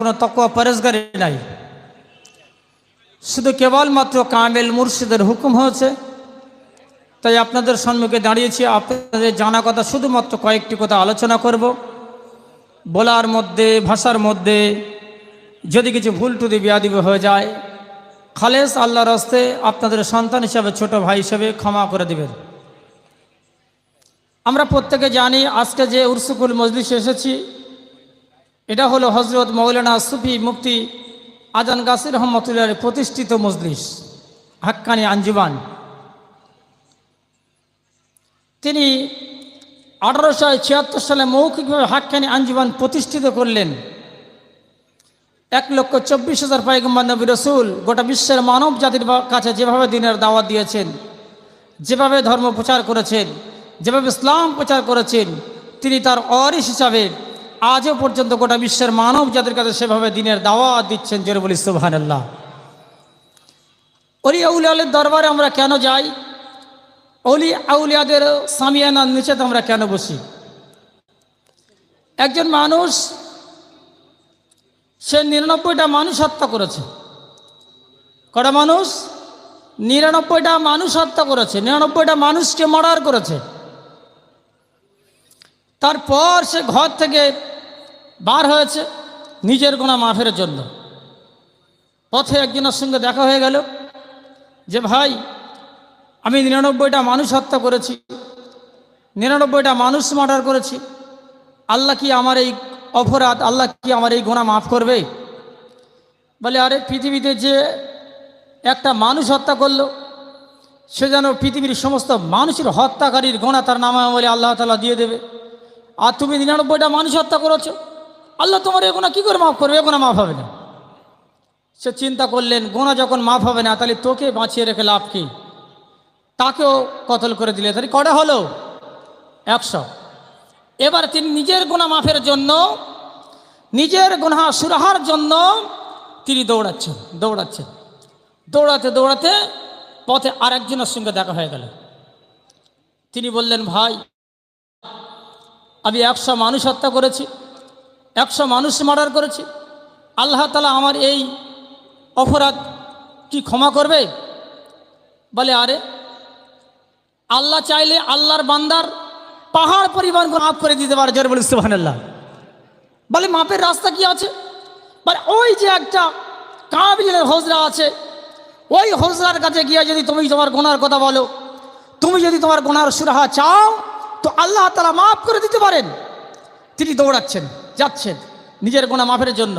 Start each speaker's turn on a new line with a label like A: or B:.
A: কোনো তকুয়া পরেশগারি নাই। শুধু কেবলমাত্র কামেল মুর্শিদের হুকুম হয়েছে। তাই আপনাদের সম্মুখে দাঁড়িয়েছি, আপনাদের জানা কথা শুধুমাত্র কয়েকটি কথা আলোচনা করব। বলার মধ্যে, ভাষার মধ্যে যদি কিছু ভুল টুদি বিয়াদিবে হয়ে যায়, খালেস আল্লাহর হস্তে আপনাদের সন্তান হিসাবে, ছোট ভাই হিসেবে ক্ষমা করে দেবেন। আমরা প্রত্যেকে জানি, আজকে যে উরসুকুল মজলিসে এসেছি এটা হলো হজরত মৌলানা সুফি মুফতি আজান গাসির রহমতুল্লাহ প্রতিষ্ঠিত মজলিস, হাক্কানি আঞ্জুমান। তিনি আঠারোশো ছিয়াত্তর সালে মৌখিকভাবে হাক্কানি আঞ্জুমান প্রতিষ্ঠিত করলেন। এক লক্ষ চব্বিশ হাজার পাইগম্বর নবী রসুল গোটা বিশ্বের মানব জাতির কাছে যেভাবে দিনের দাওয়াত দিয়েছেন, যেভাবে ধর্ম প্রচার করেছেন, যেভাবে ইসলাম প্রচার করেছেন, তিনি তার অরিস হিসাবে আজও পর্যন্ত গোটা বিশ্বের মানব জাতির কাছে সেভাবে দিনের দাওয়াত দিচ্ছেন জোরে বলি অলি আউলিয়ালের দরবারে আমরা কেন যাই? অলি আউলিয়াদের সামিয়ানার নিচে আমরা কেন বসি? একজন মানুষ, সে নিরানব্বইটা মানুষ হত্যা করেছে। কটা মানুষ? নিরানব্বইটা মানুষ হত্যা করেছে। নিরানব্বইটা মানুষকে মার্ডার করেছে। তারপর সে ঘর থেকে বার হয়েছে নিজের গোনা মাফের জন্য। পথে একজনের সঙ্গে দেখা হয়ে গেল যে, ভাই, আমি নিরানব্বইটা মানুষ হত্যা করেছি, নিরানব্বইটা মানুষ মার্ডার করেছি, আল্লাহ কি আমার এই অপরাধ, আল্লাহ কি আমার এই গোনা মাফ করবে? বলে, আরে, পৃথিবীতে যে একটা মানুষ হত্যা করল, সে যেন পৃথিবীর সমস্ত মানুষের হত্যাকারীর গোনা তার নামে বলে আল্লাহ তালা দিয়ে দেবে। আর তুমি নিরানব্বইটা মানুষ হত্যা করেছ আল্লাহ তোমার এ গোনা কী করে মাফ করবে? এ গোনা মাফ হবে না। সে চিন্তা করলেন গোনা যখন মাফ হবে না, তাহলে তোকে বাঁচিয়ে রেখে লাভ কি? তাকেও কতল করে দিলে? তাহলে কটা হলো? একশো। এবার তিনি নিজের গোনা মাফের জন্য, নিজের গোনা সুরাহার জন্য তিনি দৌড়াচ্ছেন দৌড়াচ্ছেন। দৌড়াতে দৌড়াতে পথে আরেকজনের সঙ্গে দেখা হয়ে গেল। তিনি বললেন, ভাই, আমি একশো মানুষ হত্যা করেছি। একশো মানুষ মার্ডার করেছে। আল্লাহ তালা আমার এই অপরাধ কি ক্ষমা করবে? বলে, আরে, আল্লাহ চাইলে আল্লাহর বান্দার পাহাড় পরিমাণ মাফ করে দিতে পারে, জোরে বলি সুবহানাল্লাহ। বলে, মাপের রাস্তা কি আছে? বলে, ওই যে একটা কাবিলের হজরা আছে। ওই হজরার কাছে গিয়ে যদি তুমি তোমার গোনার কথা বলো, তুমি যদি তোমার গোনার সুরাহা চাও, তো আল্লাহ তালা মাফ করে দিতে পারেন। তিনি দৌড়াচ্ছেন যাচ্ছেন নিজের গোনা মাফের জন্য।